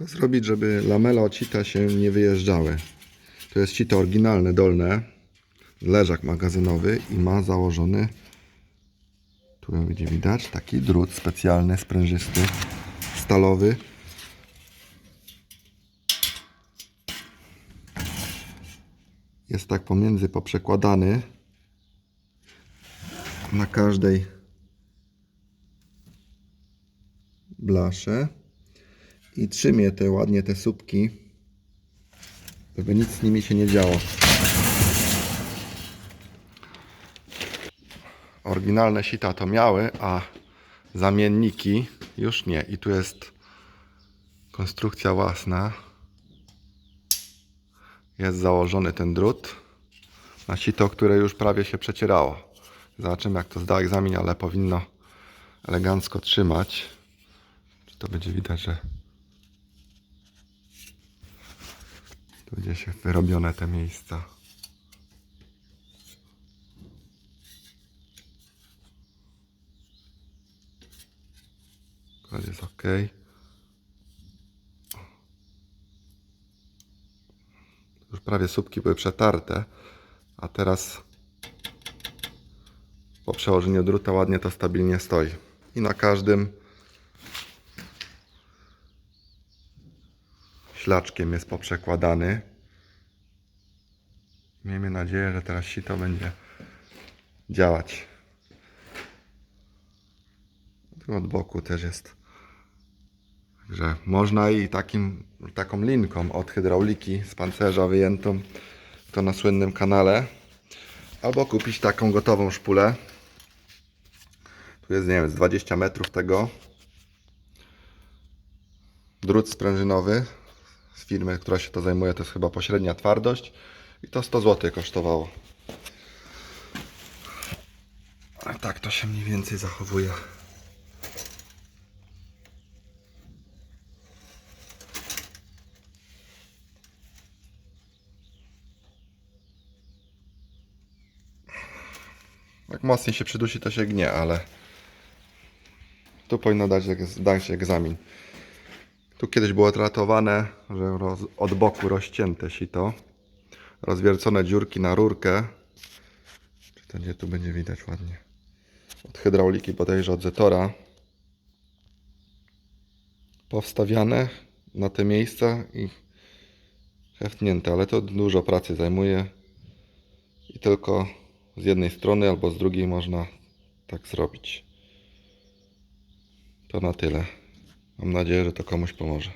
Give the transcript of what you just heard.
Co zrobić, żeby lamela od sita się nie wyjeżdżały? To jest sito oryginalne, dolne. Leżak magazynowy i ma założony, tu będzie widać, taki drut specjalny, sprężysty, stalowy. Jest tak pomiędzy poprzekładany na każdej blasze i trzymie te ładnie te słupki, żeby nic z nimi się nie działo. Oryginalne sita to miały, a zamienniki już nie. I tu jest konstrukcja własna. Jest założony ten drut na sito, które już prawie się przecierało. Zobaczymy jak to zda egzamin, ale powinno elegancko trzymać. Czy to będzie widać, że tu się wyrobione te miejsca. Akurat jest ok. Już prawie słupki były przetarte, a teraz po przełożeniu druta ładnie to stabilnie stoi. I na każdym ślaczkiem jest poprzekładany. Miejmy nadzieję, że teraz sito będzie działać. Tu od boku też jest. Także można i takim, taką linką od hydrauliki z pancerza wyjętą, to na słynnym kanale, albo kupić taką gotową szpulę. Tu jest, nie wiem, z 20 metrów tego. Drut sprężynowy z firmy, która się to zajmuje, to jest chyba pośrednia twardość i to 100 zł kosztowało. A tak to się mniej więcej zachowuje. Jak mocniej się przydusi, to się gnie, ale tu powinno dać, dać egzamin. Tu kiedyś było tratowane, że roz, od boku rozcięte sito, rozwiercone dziurki na rurkę. Czy to gdzie tu będzie widać ładnie? Od hydrauliki bodajże od Zetora. Powstawiane na te miejsca i heftnięte, ale to dużo pracy zajmuje i tylko z jednej strony albo z drugiej można tak zrobić. To na tyle. Mam nadzieję, że to komuś pomoże.